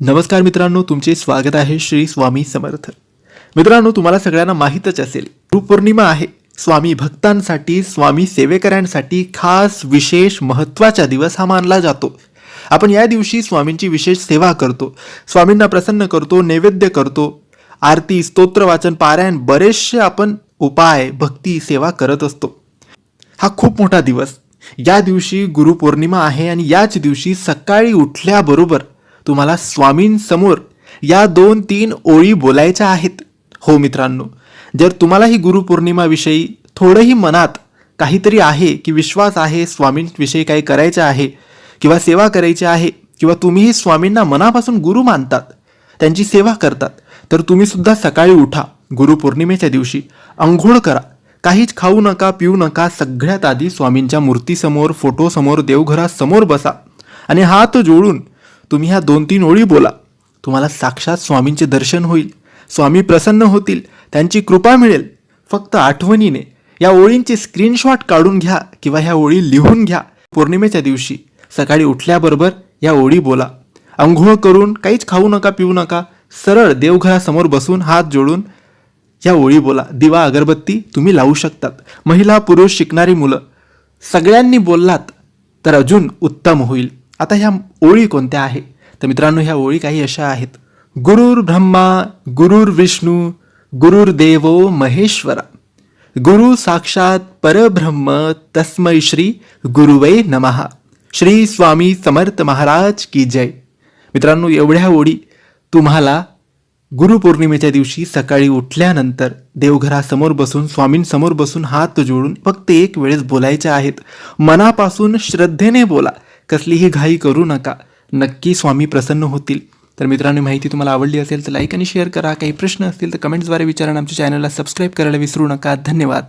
नमस्कार मित्रांनो तुमचे स्वागत आहे श्री स्वामी समर्थ. मित्रांनो तुम्हाला सगळ्यांना माहीतच असेल गुरुपौर्णिमा आहे. स्वामी भक्तांसाठी स्वामी सेवेकऱ्यांसाठी खास विशेष महत्त्वाचा दिवस हा मानला जातो. आपण या दिवशी स्वामींची विशेष सेवा करतो स्वामींना प्रसन्न करतो नैवेद्य करतो आरती स्तोत्र वाचन पारायण बरेचसे आपण उपाय भक्ती सेवा करत असतो. हा खूप मोठा दिवस. या दिवशी गुरुपौर्णिमा आहे आणि याच दिवशी सकाळी उठल्याबरोबर तुम्हाला स्वामींसमोर या दोन तीन ओळी बोलायच्या आहेत. हो मित्रांनो जर तुम्हालाही गुरुपौर्णिमाविषयी थोडंही मनात काहीतरी आहे की विश्वास आहे स्वामींविषयी काही करायचं आहे किंवा सेवा करायची आहे किंवा तुम्हीही स्वामींना मनापासून गुरु मानतात त्यांची सेवा करतात तर तुम्ही सुद्धा सकाळी उठा गुरुपौर्णिमेच्या दिवशी अंघोळ करा. काहीच खाऊ नका पिऊ नका सगळ्यात आधी स्वामींच्या मूर्तीसमोर फोटोसमोर देवघरासमोर बसा आणि हात जोडून तुम्ही ह्या दोन तीन ओळी बोला. तुम्हाला साक्षात स्वामींचे दर्शन होईल. स्वामी प्रसन्न होतील. त्यांची कृपा मिळेल. फक्त आठवणीने या ओळींचे स्क्रीनशॉट काढून घ्या किंवा ह्या ओळी लिहून घ्या. पौर्णिमेच्या दिवशी. सकाळी उठल्याबरोबर या ओळी बोला. अंघोळ करून काहीच खाऊ नका पिऊ नका. सरळ देवघरासमोर बसून हात जोडून या ओळी बोला. दिवा अगरबत्ती तुम्ही लावू शकतात. महिला पुरुष शिकणारी मुलं. सगळ्यांनी बोललात तर अजून उत्तम होईल. आता ह्या ओळी कोणत्या आहे? तर मित्रांनो ह्या ओळी काही अशा आहेत. गुरुर ब्रह्मा गुरुर विष्णू गुरुर्देवो महेश्वरा. गुरु साक्षात परब्रह्म तस्मै श्री गुरुवे नमहा श्री स्वामी समर्थ महाराज की जय. मित्रांनो एवढ्या ओळी तुम्हाला गुरुपौर्णिमेच्या दिवशी सकाळी उठल्यानंतर देवघरासमोर बसून स्वामींसमोर बसून हात जोडून फक्त एक वेळेस बोलायच्या आहेत. मनापासून श्रद्धेने बोला. कसलीही घाई करू नका. नक्की स्वामी प्रसन्न होतील. तर मित्रांनो माहिती तुम्हाला आवडली असेल तर लाईक आणि शेअर करा. काही प्रश्न असतील तर कमेंट्सद्वारे विचारा आमच्या चॅनलला सबस्क्राईब करायला विसरू नका. धन्यवाद.